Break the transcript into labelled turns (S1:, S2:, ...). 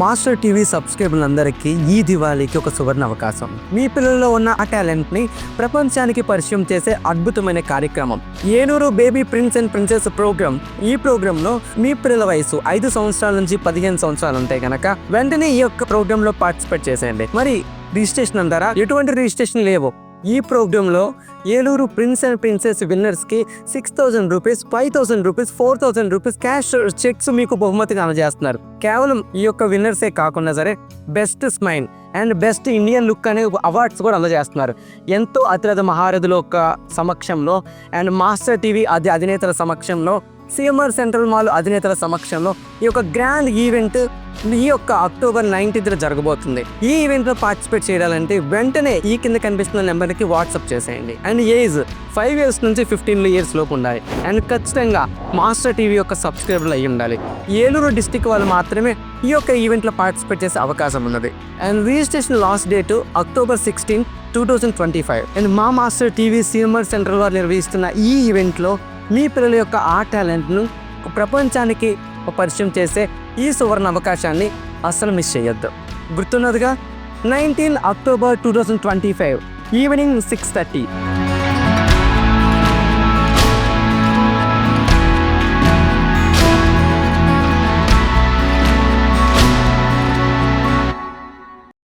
S1: Master TV సబ్స్క్రైబర్లందరికీ ఈ దివాళీకి ఒక సువర్ణ అవకాశం. మీ పిల్లల్లో ఉన్న ఆ టాలెంట్ని ప్రపంచానికి పరిచయం చేసే అద్భుతమైన కార్యక్రమం. ఏనూరు baby prince and princess program. ఈ ప్రోగ్రాంలో మీ పిల్లల వయసు ఐదు సంవత్సరాల నుంచి పదిహేను సంవత్సరాలు ఉంటాయి కనుక వెంటనే ఈ యొక్క ప్రోగ్రాంలో పార్టిసిపేట్ చేసేయండి. మరి రిజిస్ట్రేషన్ అంటారా? ఎటువంటి రిజిస్ట్రేషన్ లేవు. ఈ ప్రోగ్రాంలో Eluru prince and princess విన్నర్స్కి six thousand rupees five thousand rupees four thousand rupees cash cheques మీకు బహుమతిగా అందజేస్తున్నారు. కేవలం ఈ యొక్క విన్నర్సే కాకుండా సరే best smile and best Indian look అనే అవార్డ్స్ కూడా అందజేస్తున్నారు. ఎంతో అతిరథ మహారథుల యొక్క సమక్షంలో అండ్ మాస్టర్ టీవీ అది అధినేతల సమక్షంలో సిఎంఆర్ సెంట్రల్ మాల్ అధినేతల సమక్షంలో ఈ యొక్క గ్రాండ్ ఈవెంట్ ఈ యొక్క అక్టోబర్ నైన్టీన్త్ జరగబోతుంది. ఈ ఈవెంట్లో పార్టిసిపేట్ చేయాలంటే వెంటనే ఈ కింద కనిపిస్తున్న నెంబర్కి వాట్సాప్ చేసేయండి. అండ్ ఏజ్ ఫైవ్ ఇయర్స్ నుంచి ఫిఫ్టీన్ ఇయర్స్ లోపు ఉండాలి. అండ్ ఖచ్చితంగా మాస్టర్ టీవీ యొక్క సబ్స్క్రైబర్లు అయి ఉండాలి. ఏలూరు డిస్టిక్ వాళ్ళు మాత్రమే ఈ యొక్క ఈవెంట్లో పార్టిసిపేట్ చేసే అవకాశం ఉన్నది. And registration last date October sixteen two thousand twenty five. And మా మాస్టర్ టీవీ సీమర్ సెంట్రల్ వారు నిర్వహిస్తున్న ఈ ఈవెంట్లో మీ పిల్లల యొక్క ఆ టాలెంట్ను ప్రపంచానికి పరిచయం చేసే ఈ సువర్ణ అవకాశాన్ని అస్సలు మిస్ చేయొద్దు. గుర్తున్నదిగా nineteen October two thousand twenty five evening six thirty.